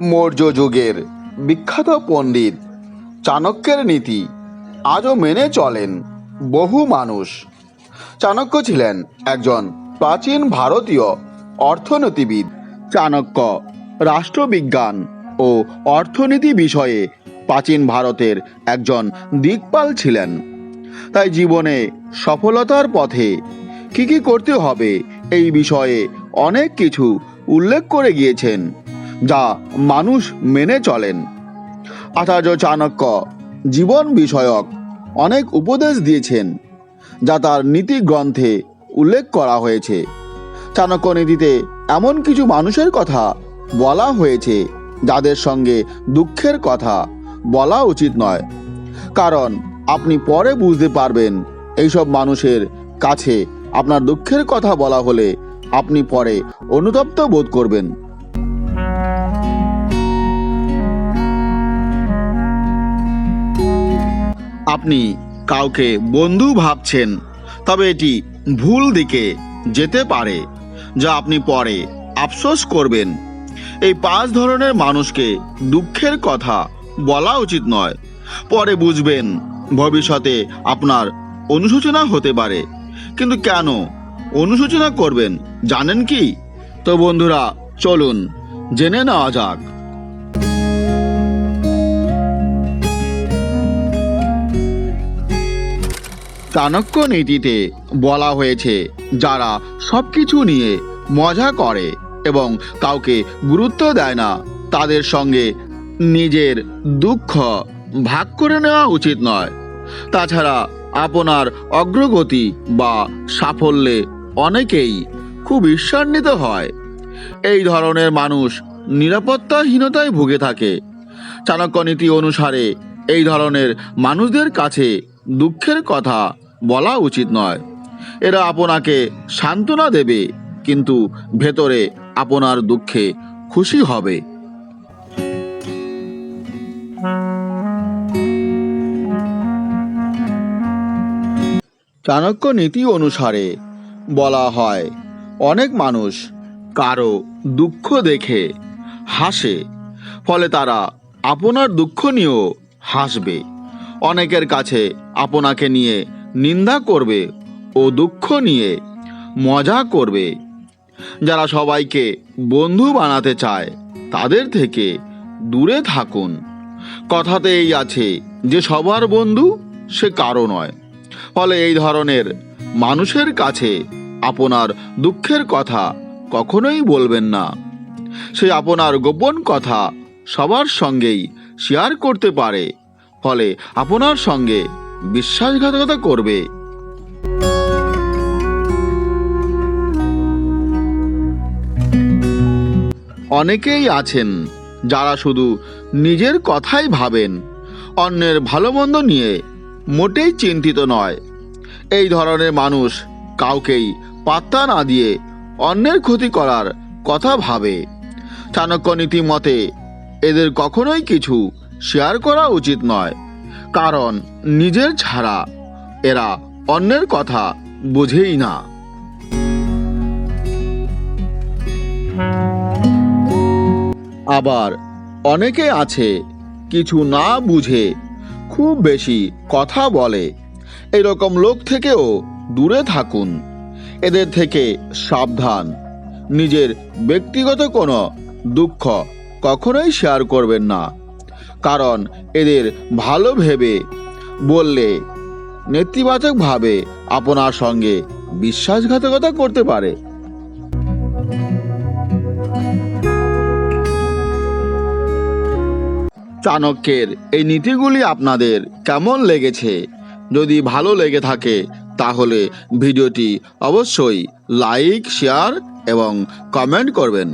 মৌর্য যুগের বিখ্যাত পণ্ডিত চাণক্যের নীতি আজও মেনে চলেন বহু মানুষ। চাণক্য ছিলেন একজন প্রাচীন ভারতীয় অর্থনীতিবিদ। চাণক্য রাষ্ট্রবিজ্ঞান ও অর্থনীতি বিষয়ে প্রাচীন ভারতের একজন দিকপাল ছিলেন। তাই জীবনে সফলতার পথে কি কি করতে হবে এই বিষয়ে অনেক কিছু উল্লেখ করে গিয়েছেন। যা মানুষ মেনে চলেন। আচার্য চাণক্য জীবন বিষয়ক অনেক উপদেশ দিয়েছেন, যা তার নীতি গ্রন্থে উল্লেখ করা হয়েছে। চাণক্য নীতিতে এমন কিছু মানুষের কথা বলা হয়েছে, যাদের সঙ্গে দুঃখের কথা বলা উচিত নয়। কারণ আপনি পরে বুঝতে পারবেন, এইসব মানুষের কাছে আপনার দুঃখের কথা বলা হলে আপনি পরে অনুতপ্ত বোধ করবেন। আপনি কাউকে বন্ধু ভাবছেন, তবে এটি ভুল দিকে যেতে পারে, যা আপনি পরে আফসোস করবেন। এই পাঁচ ধরনের মানুষকে দুঃখের কথা বলা উচিত নয়। পরে বুঝবেন, ভবিষ্যতে আপনার অনুশোচনা হতে পারে। কিন্তু কেন অনুশোচনা করবেন, জানেন কি? তো বন্ধুরা, চলুন, জেনে নেওয়া যাক। চাণক্য নীতিতে বলা হয়েছে, যারা সব কিছু নিয়ে মজা করে এবং কাউকে গুরুত্ব দেয় না, তাদের সঙ্গে নিজের দুঃখ ভাগ করে নেওয়া উচিত নয়। তাছাড়া আপনার অগ্রগতি বা সাফল্যে অনেকেই খুব ঈর্ষান্বিত হয়। এই ধরনের মানুষ নিরাপত্তাহীনতায় ভুগে থাকে। চাণক্য নীতি অনুসারে এই ধরনের মানুষদের কাছে দুঃখের কথা বলা উচিত নয়। এরা আপনাকে সান্ত্বনা দেবে, কিন্তু ভেতরে আপনার দুঃখে খুশি হবে। চাণক্য নীতি অনুসারে বলা হয়, অনেক মানুষ কারও দুঃখ দেখে হাসে, ফলে তারা আপনার দুঃখ নিয়েও হাসবে। অনেকের কাছে আপনাকে নিয়ে নিন্দা করবে ও দুঃখ নিয়ে মজা করবে। যারা সবাইকে বন্ধু বানাতে চায়, তাদের থেকে দূরে থাকুন। কথাতে এই আছে যে, সবার বন্ধু সে কারও নয়। ফলে এই ধরনের মানুষের কাছে আপনার দুঃখের কথা কখনোই বলবেন না। সে আপনার গোপন কথা সবার সঙ্গেই শেয়ার করতে পারে। ফলে আপনার সঙ্গে বিশ্বাসঘাতকতা করবে। অনেকেই আছেন যারা শুধু নিজের কথাই ভাবেন, অন্যের ভালো মন্দ নিয়ে মোটেই চিন্তিত নয়। এই ধরনের মানুষ কাউকেই পাত্তা না দিয়ে অন্যের ক্ষতি করার কথা ভাবে। চাণক্য নীতি মতে এদের কখনোই কিছু শেয়ার করা উচিত নয়। কারণ নিজের ছাড়া এরা অন্যের কথা বোঝেই না। আবার অনেকে আছে কিছু না বুঝে খুব বেশি কথা বলে। এরকম লোক থেকেও দূরে থাকুন। এদের থেকে সাবধান। নিজের ব্যক্তিগত কোনো দুঃখ কখনোই শেয়ার করবেন না। কারণ এদের ভালো ভেবে বললে নেতিবাচকভাবে আপনার সঙ্গে বিশ্বাসঘাতকতা করতে পারে। চাণক্যের এই নীতিগুলি আপনাদের কেমন লেগেছে? যদি ভালো লেগে থাকে, তাহলে ভিডিওটি অবশ্যই লাইক, শেয়ার এবং কমেন্ট করবেন।